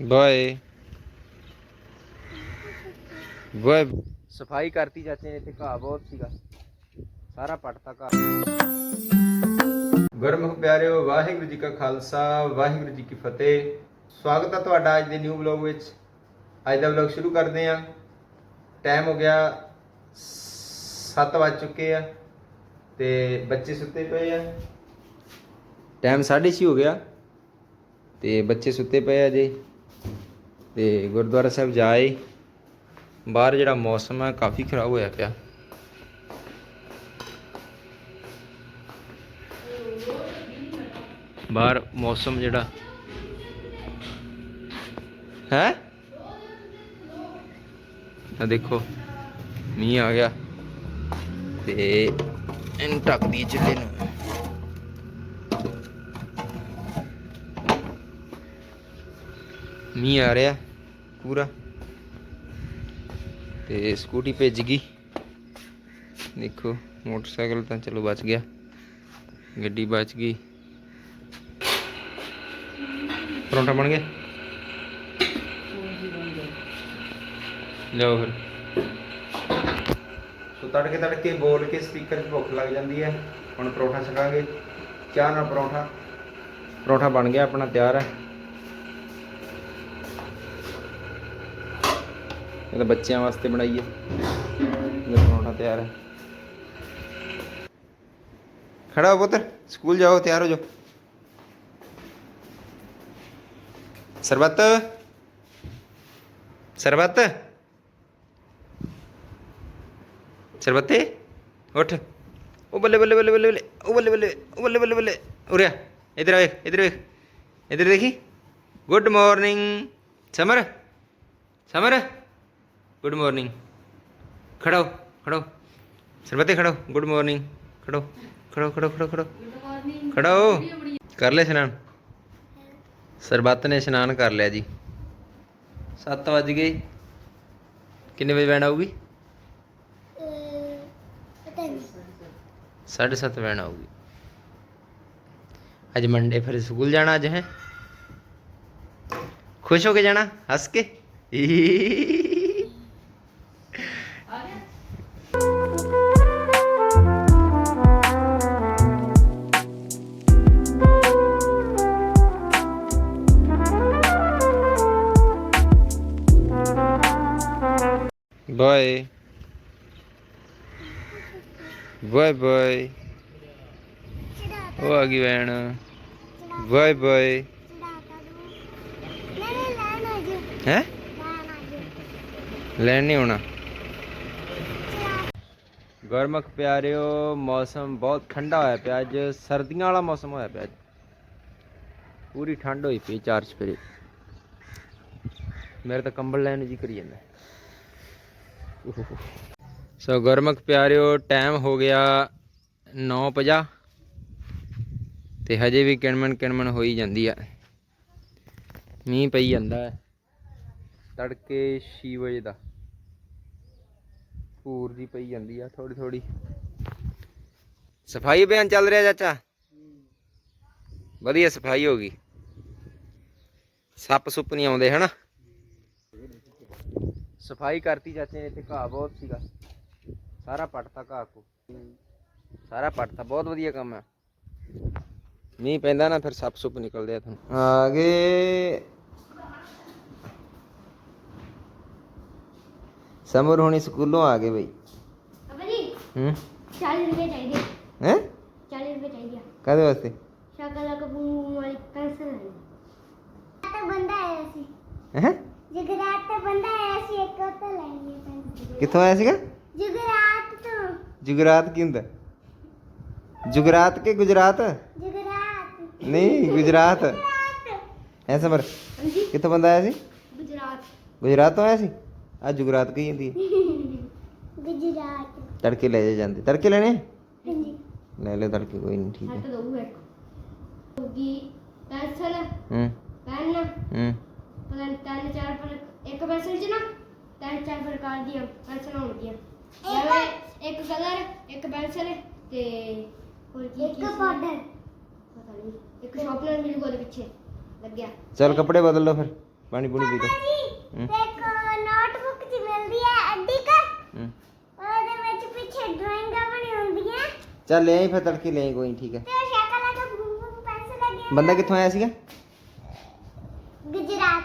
Bye. Bye. ਸਫ਼ਾਈ ਕਰਤੀ ਚਾਚੇ ਨੇ ਇੱਥੇ ਘਾਹ ਬਹੁਤ ਸੀਗਾ। ਸਾਰਾ ਪੱਟਤਾ ਘਾਹ। ਗੁਰਮੁਖ ਪਿਆਰਿਓ ਵਾਹਿਗੁਰੂ ਜੀ ਕਾ ਖਾਲਸਾ ਵਾਹਿਗੁਰੂ ਜੀ ਕੀ ਫਤਿਹ। ਸਵਾਗਤ ਹੈ ਤੁਹਾਡਾ ਅੱਜ ਦੇ ਨਿਊ ਵਲੌਗ ਵਿੱਚ। ਅੱਜ ਦਾ ਵਲੌਗ ਸ਼ੁਰੂ ਕਰਦੇ ਹਾਂ ਟਾਈਮ ਹੋ ਗਿਆ 7 ਵੱਜ ਚੁੱਕੇ ਆ ਤੇ ਬੱਚੇ ਸੁੱਤੇ ਪਏ ਆ। ਟਾਈਮ 6:30 ਹੋ ਗਿਆ ਤੇ ਬੱਚੇ ਸੁੱਤੇ ਪਏ ਆ ਜੀ ਤੇ ਗੁਰਦੁਆਰਾ ਸਾਹਿਬ ਜਾਏ, ਬਾਹਰ ਜਿਹੜਾ ਮੌਸਮ ਹੈ ਕਾਫੀ ਖਰਾਬ ਹੋਇਆ ਪਿਆ। ਬਾਹਰ ਮੌਸਮ ਜਿਹੜਾ ਹੈ? ਆ ਦੇਖੋ, ਮੀਂਹ ਆ ਗਿਆ ਤੇ ਇਹਨੂੰ ਢੱਕ ਦੀ ਚੁੱਲ੍ਹੇ ਨੂੰ। ਮੀਂਹ ਆ ਰਿਹਾ ਪੂਰਾ। ਤੇ ਸਕੂਟੀ ਭੇਜ ਗਈ। ਦੇਖੋ, ਮੋਟਰਸਾਈਕਲ ਤਾਂ ਚਲੋ ਬਚ ਗਿਆ। ਗੱਡੀ ਬਚ ਗਈ। ਪਰੌਂਠਾ ਬਣ ਗਿਆ? ਲਿਆਓ ਫਿਰ। ਸੋ ਤੜਕੇ ਤੜਕੇ ਬੋਲ ਕੇ ਸਪੀਕਰ 'ਚ ਭੁੱਖ ਲੱਗ ਜਾਂਦੀ ਹੈ। ਹੁਣ ਪਰੌਂਠਾ ਛਕਾਂਗੇ। ਚਾਹ ਨਾਲ ਪਰੌਂਠਾ। ਪਰੌਂਠਾ ਬਣ ਗਿਆ, ਆਪਣਾ ਤਿਆਰ ਹੈ। ਇਹ ਤਾਂ ਬੱਚਿਆਂ ਵਾਸਤੇ ਬਣਾਈ ਹੈ ਇਹਦਾ ਪਰੌਂਠਾ ਤਿਆਰ ਹੈ ਖੜਾ ਹੋ ਪੁੱਤਰ ਸਕੂਲ ਜਾਓ ਤਿਆਰ ਹੋ ਜਾਓ ਸਰਬੱਤ ਸਰਬੱਤ ਸਰਬੱਤੇ ਉੱਠ ਉਹ ਬੱਲੇ ਬੱਲੇ ਬੱਲੇ ਬੱਲੇ ਬੱਲੇ ਉਹ ਬੱਲੇ ਬੱਲੇ ਉਹ ਬੱਲੇ ਬੱਲੇ ਬੱਲੇ ਉਰਿਆ ਇਧਰ ਵੇਖ ਇਧਰ ਵੇਖ ਇਧਰ ਦੇਖੀ good morning Samar Samar good morning ਖੜੋ ਖੜੋ। ਸਰਬੱਤੇ ਖੜੋ। ਗੁੱਡ ਮਾਰਨਿੰਗ ਖੜੋ ਖੜੋ ਖੜੋ ਖੜੋ ਖੜੋ। ਖੜੋ। ਕਰ ਲਿਆ ਇਸ਼ਨਾਨ। ਸਰਬੱਤ ਨੇ ਇਸ਼ਨਾਨ ਕਰ ਲਿਆ ਜੀ। 7 ਵਜ ਗਏ। ਕਿੰਨੇ ਵਜੇ ਵੈਨ ਆਊਗੀ? 7:30 ਵੈਨ ਆਊਗੀ। ਅੱਜ ਮੰਡੇ ਫਿਰ ਸਕੂਲ ਜਾਣਾ ਅੱਜ, ਹੈ? ਖੁਸ਼ ਹੋ ਕੇ ਜਾਣਾ? ਹੱਸ ਕੇ? ਬਾਏ ਬਾਏ ਬਾਏ ਉਹ ਆ ਗਈ ਵੈਣ ਬਾਏ ਬਾਏ ਹੈ? ਲੈਣ ਨਹੀਂ ਆਉਣਾ। ਗਰਮਕ ਪਿਆਰਿਓ ਮੌਸਮ ਬਹੁਤ ਠੰਡਾ ਹੋਇਆ ਪਿਆ ਅੱਜ। ਸਰਦੀਆਂ ਵਾਲਾ ਮੌਸਮ ਹੋਇਆ ਪਿਆ ਅੱਜ। ਪੂਰੀ ਠੰਡ ਹੋਈ ਪਈ ਚਾਰ ਚਫੇਰੇ। ਮੇਰੇ ਤਾਂ ਕੰਬਲ ਲੈਣ ਜੀ ਕਰੀ ਜਾਂਦਾ। ਸੋ ਗਰਮਕ ਪਿਆਰਿਓ ਟਾਈਮ ਹੋ ਗਿਆ 9:50 ਤੇ ਹਜੇ ਵੀ ਕਿਣਮਣ ਕਿਣਮਣ ਹੋਈ ਜਾਂਦੀ ਆ। ਮੀਂਹ ਪਈ ਜਾਂਦਾ ਹੈ। ਤੜਕੇ 6 ਵਜੇ ਦਾ। ਪੂਰ ਦੀ ਪਈ ਜਾਂਦੀ ਆ ਥੋੜੀ ਥੋੜੀ ਸਫ਼ਾਈ ਅਭਿਆਨ ਚੱਲ ਰਿਹਾ ਚਾਚਾ? ਵਧੀਆ ਸਫ਼ਾਈ ਹੋ ਗਈ। ਸੱਪ ਸੁੱਪ ਨਹੀਂ ਆਉਂਦੇ, ਹਨਾ? ਸਫ਼ਾਈ ਕਰਤੀ ਚਾਚੇ ਨੇ ਇੱਥੇ ਘਾਹ ਬਹੁਤ ਸੀਗਾ। ਸਾਰਾ ਪੱਟਤਾ ਘਾਹ ਕੋ। ਸਾਰਾ ਪੱਟਤਾ ਬਹੁਤ ਵਧੀਆ ਕੰਮ ਹੈ ਮੀਂਹ ਪੈਂਦਾ ਨਾ ਫਿਰ ਸੱਪ ਸੁੱਪ ਨਿਕਲਦੇ ਆ ਤੁਹਾਨੂੰ। ਆ ਗਏ। ਸਮਰ ਹੋਣੀ ਸਕੂਲੋਂ ਆ ਗਏ ਬਈ। ਅਬਾ ਜੀ ਹੂੰ? 40 ਰੁਪਏ ਚਾਹੀਦੇ ਹੈ? 40 ਰੁਪਏ ਚਾਹੀਦੇ ਕਾਦੇ ਵਾਸਤੇ? ਸ਼ਕਲ ਕਪੂਰ ਵਾਲੀ ਪੈਨਸਲ ਲੈਣੀ ਤਾਂ ਬੰਦਾ ਆਇਆ ਸੀ ਹੈ? ਜਗਰਾਤ ਤੋਂ ਬੰਦਾ ਆਇਆ ਸੀ ਇੱਕ ਉਹ ਤਾਂ ਲੈਣੀ ਹੈ ਪੈਨਸਲ ਕਿੱਥੋਂ ਆਇਆ ਸੀਗਾ ਜਗਰਾਤ ਤੋਂ ਜੁਗਰਾਤ ਕੀ ਹੁੰਦਾ ਜੁਗਰਾਤ ਕੇ ਗੁਜਰਾਤ ਜਗਰਾਤ ਨਹੀਂ ਗੁਜਰਾਤ ਗੁਜਰਾਤ ਐ ਸਮਰ ਹਾਂਜੀ ਕਿੱਥੋਂ ਬੰਦਾ ਆਇਆ ਸੀ ਗੁਜਰਾਤ ਗੁਜਰਾਤ ਤੋਂ ਆਇਆ ਸੀ ਆ ਜੁਗਰਾਤ ਕਹੀ ਜਾਂਦੀ ਹੈ ਗੁਜਰਾਤ ਤੜਕੇ ਲੈ ਜਾ ਜਾਂਦੇ ਤੜਕੇ ਲੈਣੇ ਆ? ਹਾਂਜੀ ਲੈ ਲੈ ਤੜਕੇ ਕੋਈ ਨਹੀਂ ਠੀਕ ਹੱਥ ਹੈ ਦੋ ਇੱਕ ਹੋਗੀ ਪੈਨਸਲ ਹੂੰ ਪੈਨ ਹੂੰ ਪਤਾ ਨੀ ਤਿੰਨ ਚਾਰ ਪਰ ਇੱਕ ਪੈਨਸਲ ਚ ਨਾ ਤਿੰਨ ਚਾਰ ਪ੍ਰਕਾਰ ਦੀਆਂ ਪੈਨਸਲਾਂ ਹੋਣਗੀਆਂ ਜਿਵੇਂ ਇੱਕ ਕਲਰ ਇੱਕ ਪੈਨਸਲ ਤੇ ਹੋਰ ਕੀ ਇੱਕ ਪਾਊਡਰ ਪਤਾ ਨਹੀਂ ਇੱਕ ਸ਼ਾਰਪਨਰ ਮਿਲੂਗਾ ਉਹਦੇ ਪਿੱਛੇ। ਲੱਗਿਆ। ਚਲ ਕੱਪੜੇ ਬਦਲ ਲਓ ਫਿਰ। ਪਾਣੀ ਪੂਣੀ ਪੀ ਲਓ ਜੀ ਹਮ। ਦੇਖੋ ਨੋਟਬੁੱਕ ਚ ਮਿਲਦੀ ਹੈ ਅੱਡੀ ਕਾ। ਹੂੰ। ਉਹਦੇ ਵਿੱਚ ਪਿੱਛੇ ਡਰਾਇੰਗਾਂ ਬਣੀ ਹੁੰਦੀਆਂ ਚੱਲ ਲੈ ਆਈ ਫਿਰ ਤੜਕੇ ਲੈ ਆਈ ਕੋਈ ਨੀ, ਠੀਕ ਹੈ। ਤੇ ਸ਼ਕਲ ਦਾ ਬੁੱਕ ਪੈਨਸਲ ਲੱਗੇ ਬੰਦਾ ਕਿੱਥੋਂ ਆਇਆ ਸੀਗਾ?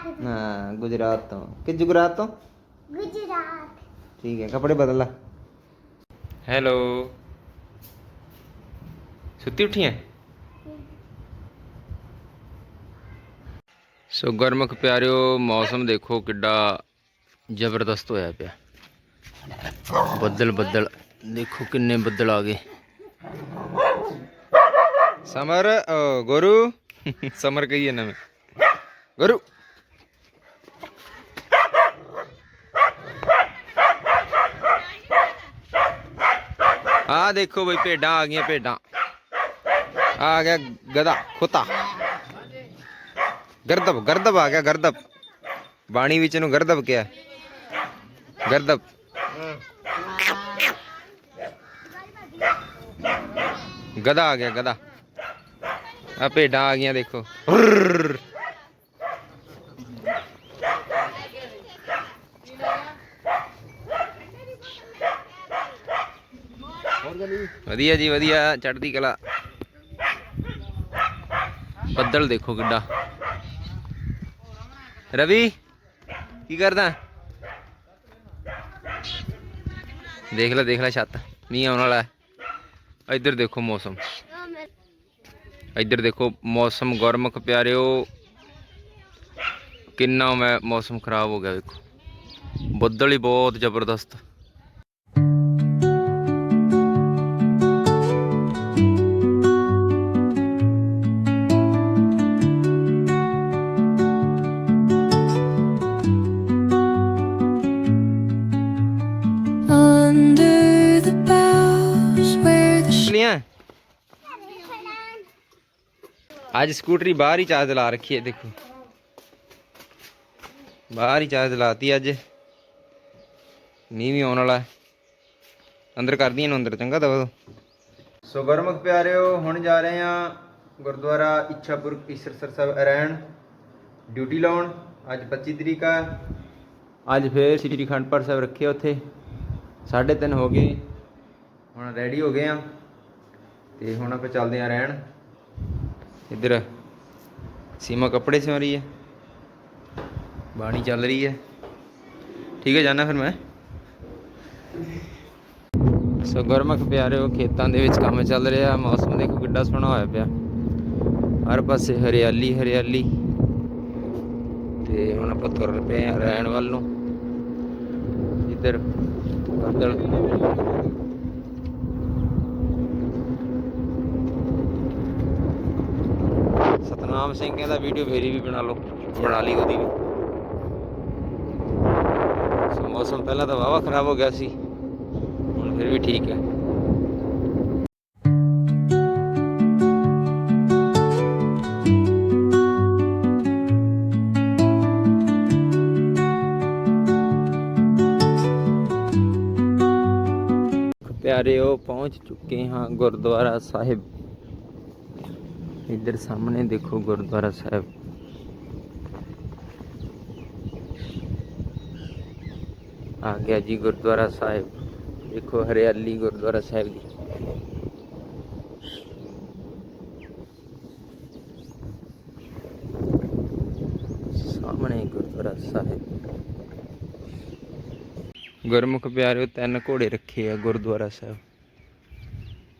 ਗੁਜਰਾਤ ਤੋਂ। ਹਾਂ ਗੁਜਰਾਤ ਤੋਂ ਕਿ ਗੁਜਰਾਤ ਤੋਂ ਗੁਜਰਾਤ ਠੀਕ ਹੈ ਕੱਪੜੇ ਬਦਲ ਲੈ ਹੈਲੋ ਸੁੱਤੀ ਉੱਠੀ ਹੈ ਸੋ ਗਰਮਕ ਪਿਆਰਿਓ ਮੌਸਮ ਦੇਖੋ ਕਿੱਡਾ ਜ਼ਬਰਦਸਤ ਹੋਇਆ ਪਿਆ ਬੱਦਲ ਬੱਦਲ ਦੇਖੋ ਕਿੰਨੇ ਬੱਦਲ ਆ ਗਏ ਸਮਰ ਅ, ਗੁਰੂ ਸਮਰ ਕਹੀਏ ਨਾ ਮੈਂ ਗੁਰੂ ਆ ਦੇਖੋ ਬਈ ਭੇਡਾਂ ਆ ਗਈਆਂ ਭੇਡਾਂ। ਆ ਗਿਆ ਗਧਾ, ਖੁੱਤਾ। ਗਰਦਬ ਗਰਦਬ ਆ ਗਿਆ ਗਰਦਬ ਬਾਣੀ ਵਿੱਚ ਨੂੰ ਗਰਦਬ ਕਿਹਾ। ਗਰਦਬ ਗਧਾ ਆ ਗਿਆ, ਗਧਾ। ਆ ਭੇਡਾਂ ਆ ਗਈਆਂ, ਦੇਖੋ। ਵਧੀਆ ਜੀ, ਵਧੀਆ, ਚੜ੍ਹਦੀ ਕਲਾ। ਬੱਦਲ ਦੇਖੋ ਕਿੱਡਾ। ਰਵੀ, ਕੀ ਕਰਦਾ? ਦੇਖ ਲੈ ਦੇਖ ਲੈ ਛੱਤ, ਮੀਂਹ ਆਉਣ ਵਾਲਾ ਹੈ। ਇੱਧਰ ਦੇਖੋ ਮੌਸਮ। ਇੱਧਰ ਦੇਖੋ ਮੌਸਮ ਗਰਮਕ ਪਿਆਰਿਓ। ਕਿੰਨਾ ਮੈਂ ਮੌਸਮ ਖਰਾਬ ਹੋ ਗਿਆ, ਵੇਖੋ। ਬੱਦਲ ਹੀ ਬਹੁਤ ਜ਼ਬਰਦਸਤ। ਅੱਜ ਸਕੂਟਰੀ ਬਾਹਰ ਹੀ ਚਾਰਜ ਲਾ ਰੱਖੀ ਹੈ, ਦੇਖੋ। ਬਾਹਰ ਹੀ ਚਾਰਜ ਲਾਤੀ ਅੱਜ। ਮੀਂਹ ਵੀ ਆਉਣ ਵਾਲਾ ਅੰਦਰ ਕਰਦੀ ਇਹਨੂੰ ਅੰਦਰ, ਚੰਗਾ ਦਵਾ ਸੋ ਗਰਮਕ ਪਿਆਰਿਓ, ਹੁਣ ਜਾ ਰਹੇ ਆ ਗੁਰਦੁਆਰਾ ਇੱਛਾਪੁਰ ਈਸਰਸਰ ਸਾਹਿਬ ਅਰੈਣ। ਡਿਊਟੀ ਲਾਉਣ, ਅੱਜ 25 ਤਰੀਕ ਆ। ਅੱਜ ਫੇਰ ਸ੍ਰੀ ਅਖੰਡ ਪਾਠ ਸਾਹਿਬ ਰੱਖੇ ਉੱਥੇ। 3:30 ਹੋ ਗਏ। ਹੁਣ ਰੈਡੀ ਹੋ ਗਏ ਆ ਤੇ ਹੁਣ ਆਪਾਂ ਚੱਲਦੇ ਆ ਰਹਿਣ ਇੱਧਰ ਸੀਮਾ ਕੱਪੜੇ ਸਿਉਂ ਰਹੀ ਹੈ। ਬਾਣੀ ਚੱਲ ਰਹੀ ਹੈ। ਠੀਕ ਹੈ, ਜਾਣਾ ਫਿਰ ਮੈਂ। ਸੋ ਗਰਮਕ ਪਿਆਰਿਓ, ਖੇਤਾਂ ਦੇ ਵਿੱਚ ਕੰਮ ਚੱਲ ਰਿਹਾ, ਮੌਸਮ ਦੇਖੋ ਕਿੱਡਾ ਸੋਹਣਾ ਹੋਇਆ ਪਿਆ। ਹਰ ਪਾਸੇ ਹਰਿਆਲੀ ਹਰਿਆਲੀ। ਤੇ ਹੁਣ ਆਪਾਂ ਤੁਰ ਪਏ ਆ ਰਹਿਣ ਵੱਲ ਨੂੰ। ਇੱਧਰ ਬੱਦਲ। ਸਤਨਾਮ ਸਿੰਘ ਕਹਿੰਦਾ ਵੀਡੀਓ ਫੇਰੀ ਵੀ ਬਣਾ ਲਓ, ਬਣਾ ਲਈ ਉਹਦੀ ਵੀ। ਸੋ ਮੌਸਮ ਪਹਿਲਾਂ ਤਾਂ ਵਾਵਾ ਖਰਾਬ ਹੋ ਗਿਆ ਸੀ, ਹੁਣ ਫਿਰ ਵੀ ਠੀਕ ਹੈ। ਪਿਆਰਿਓ ਪਹੁੰਚ ਚੁੱਕੇ ਹਾਂ ਗੁਰਦੁਆਰਾ ਸਾਹਿਬ। ਇੱਧਰ ਸਾਹਮਣੇ ਦੇਖੋ ਗੁਰਦੁਆਰਾ ਸਾਹਿਬ। ਆ ਗਿਆ ਜੀ ਗੁਰਦੁਆਰਾ ਸਾਹਿਬ। ਦੇਖੋ ਹਰਿਆਲੀ ਗੁਰਦੁਆਰਾ ਸਾਹਿਬ ਦੀ। ਸਾਹਮਣੇ ਗੁਰਦੁਆਰਾ ਸਾਹਿਬ। ਗੁਰਮੁਖ ਪਿਆਰਿਓ, ਤਿੰਨ ਘੋੜੇ ਰੱਖੇ ਆ ਗੁਰਦੁਆਰਾ ਸਾਹਿਬ।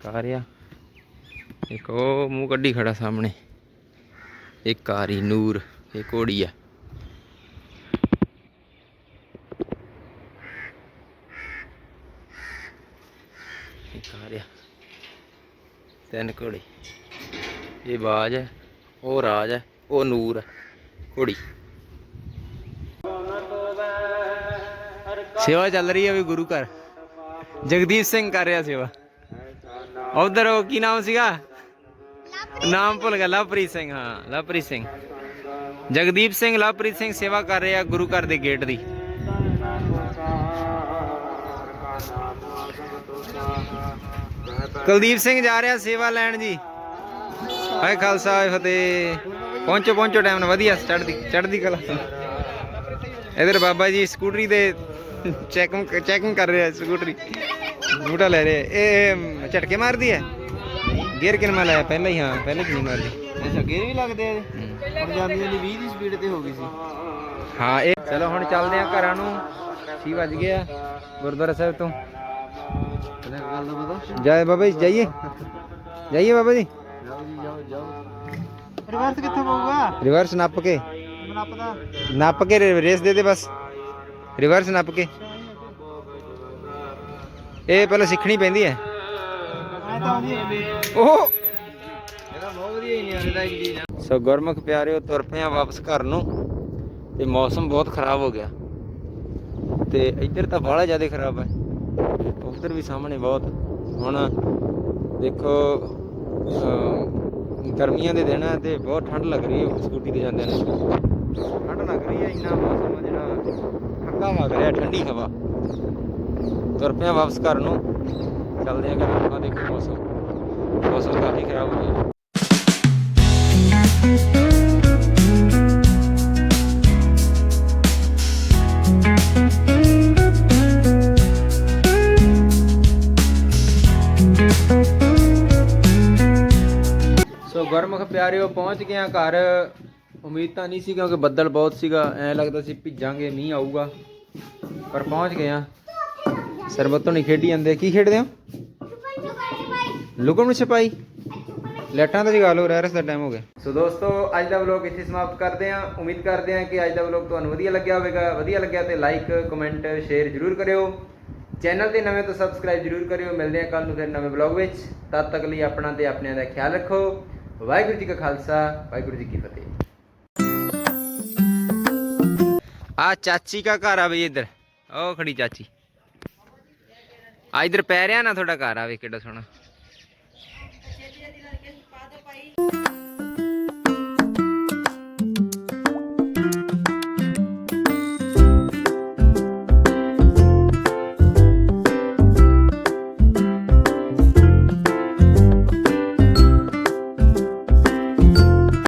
ਕਾਰਿਆ। ਇੱਕ ਉਹ ਮੂੰਹ ਕੱਢੀ ਖੜਾ ਸਾਹਮਣੇ। ਇਹ ਕਾਰੀ ਨੂਰ, ਇਹ ਘੋੜੀ ਆ। ਇੱਕ ਕਾਰਿਆ। ਤਿੰਨ ਘੋੜੇ। ਇਹ ਬਾਜ ਹੈ ਉਹ ਰਾਜ ਹੈ ਉਹ ਨੂਰ ਹੈ ਘੋੜੀ। ਸੇਵਾ ਚੱਲ ਰਹੀ ਹੈ ਵੀ ਗੁਰੂ ਘਰ। ਜਗਦੀਪ ਸਿੰਘ ਕਰ ਰਿਹਾ ਸੇਵਾ। ਉਧਰ ਉਹ ਕੀ ਨਾਮ ਸੀਗਾ? ਨਾਮ ਭੁੱਲ ਗਿਆ, ਲਵਪ੍ਰੀਤ ਸਿੰਘ, ਹਾਂ, ਲਵਪ੍ਰੀਤ ਸਿੰਘ। ਜਗਦੀਪ ਸਿੰਘ, ਲਵਪ੍ਰੀਤ ਸਿੰਘ ਸੇਵਾ ਕਰ ਰਿਹਾ ਗੁਰੂ ਘਰ ਦੇ ਗੇਟ ਦੀ। ਕੁਲਦੀਪ ਸਿੰਘ ਜਾ ਰਿਹਾ ਸੇਵਾ ਲੈਣ ਜੀ। ਹਾਏ ਖਾਲਸਾ, ਹਾਏ ਫਤਿਹ। ਪਹੁੰਚੋ ਪਹੁੰਚੋ ਟਾਈਮ ਨਾਲ ਵਧੀਆ ਚੜਦੀ ਚੜਦੀ ਕਲਾ ਇਧਰ ਬਾਬਾ ਜੀ ਸਕੂਟਰੀ ਦੇ ਚੈਕਿੰਗ ਚੈਕਿੰਗ ਕਰ ਰਿਹਾ ਸਕੂਟਰੀ। ਬੂਟਾ ਲੈ ਰਿਹਾ। ਇਹ ਝਟਕੇ ਮਾਰਦੀ ਹੈ? ਗੇਅਰ ਕਿੰਨਾ ਲਾਇਆ ਪਹਿਲਾਂ ਹੀ ਹਾਂ ਪਹਿਲਾਂ ਕਿ ਨਹੀਂ ਮਾਰਦੀ ਅੱਛਾ ਗੇਰ ਵੀ ਲੱਗਦੇ ਆ ਜਾਂਦੀਆਂ ਦੀ 20 ਦੀ ਸਪੀਡ ਤੇ ਹੋ ਗਈ ਸੀ। ਹਾਂ ਇਹ ਚਲੋ ਹੁਣ ਚੱਲਦੇ ਆ ਘਰਾਂ ਨੂੰ। 6 ਵੱਜ ਗਏ ਆ ਗੁਰਦੁਆਰਾ ਸਾਹਿਬ ਤੋਂ। ਇਹਦਾ ਗੱਲ ਦਾ ਪਤਾ ਜਾਏ ਬਾਬਾ ਜੀ ਜਾਈਏ। ਜਾਈਏ ਬਾਬਾ ਜੀ। ਜਾਓ ਜੀ ਜਾਓ ਜਾਓ ਰਿਵਰਸ ਕਿੱਥੋਂ ਪਊਗਾ? ਰਿਵਰਸ ਨੱਪ ਕੇ। ਨੱਪਦਾ। ਨੱਪ ਕੇ ਰੇਸ ਦੇ ਦੇ ਬਸ। ਰਿਵਰਸ ਨੱਪ ਕੇ। ਇਹ ਪਹਿਲਾਂ ਸਿੱਖਣੀ ਪੈਂਦੀ ਹੈ ਹੈ। ਉਹ ਇਹਦਾ ਬਹੁਤ ਵਧੀਆ ਹੀ ਸੋ ਗੁਰਮੁਖ ਪਿਆਰਿਓ ਤੁਰ ਪਏ ਆ ਵਾਪਸ ਘਰ ਨੂੰ। ਤੇ ਮੌਸਮ ਬਹੁਤ ਖਰਾਬ ਹੋ ਗਿਆ। ਤੇ ਇੱਧਰ ਤਾਂ ਬਾਹਲਾ ਜ਼ਿਆਦਾ ਖਰਾਬ ਹੈ ਉੱਧਰ ਵੀ ਸਾਹਮਣੇ ਬਹੁਤ। ਹੁਣ ਦੇਖੋ ਗਰਮੀਆਂ ਦੇ ਦਿਨ ਹੈ ਤੇ ਬਹੁਤ ਠੰਡ ਲੱਗ ਰਹੀ ਹੈ ਸਕੂਟੀ ਤੇ ਜਾਂਦੇ ਨੇ। ਠੰਡ ਲੱਗ ਰਹੀ ਹੈ ਇੰਨਾ ਮੌਸਮ ਜਿਹੜਾ ਠੰਡਾ ਵਗ ਰਿਹਾ ਠੰਡੀ ਹਵਾ। ਤੁਰ ਪਏ ਆ ਵਾਪਸ ਘਰ ਨੂੰ। ਚੱਲਦੇ ਆ ਘਰ ਆਪਾਂ ਦੇਖੋ ਮੌਸਮ ਮੌਸਮ ਕਾਫੀ ਖਰਾਬ ਹੋ ਗਿਆ। ਸੋ ਗੁਰਮੁਖ ਪਿਆਰਿਓ, ਪਹੁੰਚ ਗਏ ਆ ਘਰ। ਉਮੀਦ ਤਾਂ ਨਹੀਂ ਸੀ, ਕਿਉਂਕਿ ਬੱਦਲ ਬਹੁਤ ਸੀਗਾ। ਐ ਲੱਗਦਾ ਸੀ ਭਿੱਜਾਂਗੇ, ਮੀਂਹ ਆਊਗਾ। ਪਰ ਪਹੁੰਚ ਗਏ ਆ। ਸਰਬਤੋਂ ਨਹੀਂ ਖੇਡੀ ਜਾਂਦੇ ਕੀ ਖੇਡਦੇ ਹੋ? ਲੁਕਣ ਛਪਾਈ। ਲੈਟਾਂ ਦਾ ਜਗਾ ਲਓ ਰਹਿਰਸ ਦਾ ਟਾਈਮ ਹੋ ਗਿਆ। ਸੋ ਦੋਸਤੋ ਅੱਜ ਦਾ ਵਲੌਗ ਇੱਥੇ ਸਮਾਪਤ ਕਰਦੇ ਹਾਂ। ਉਮੀਦ ਕਰਦੇ ਹਾਂ ਕਿ ਅੱਜ ਦਾ ਵਲੌਗ ਤੁਹਾਨੂੰ ਵਧੀਆ ਲੱਗਿਆ ਹੋਵੇਗਾ। ਵਧੀਆ ਲੱਗਿਆ ਤੇ ਲਾਈਕ ਕਮੈਂਟ ਸ਼ੇਅਰ ਜਰੂਰ ਕਰਿਓ। ਚੈਨਲ ਤੇ ਨਵੇਂ ਤੋਂ ਸਬਸਕ੍ਰਾਈਬ ਜਰੂਰ ਕਰਿਓ। ਮਿਲਦੇ ਹਾਂ ਕੱਲ ਨੂੰ ਫਿਰ ਨਵੇਂ ਵਲੌਗ ਵਿੱਚ। ਤਦ ਤੱਕ ਲਈ ਆਪਣਾ ਤੇ ਆਪਣਿਆਂ ਦਾ ਖਿਆਲ ਰੱਖੋ। ਵਾਹਿਗੁਰੂ ਜੀ ਕਾ ਖਾਲਸਾ ਵਾਹਿਗੁਰੂ ਜੀ ਕੀ ਫਤਿਹ। ਆ ਚਾਚੀ ਦਾ ਘਰ ਆ ਬਈ ਇੱਧਰ। ਉਹ ਖੜੀ ਚਾਚੀ। ਆ ਇੱਧਰ ਪੈ ਰਿਹਾ ਨਾ ਤੁਹਾਡਾ ਘਰ ਆਵੇ ਕਿੱਡਾ ਸੋਹਣਾ।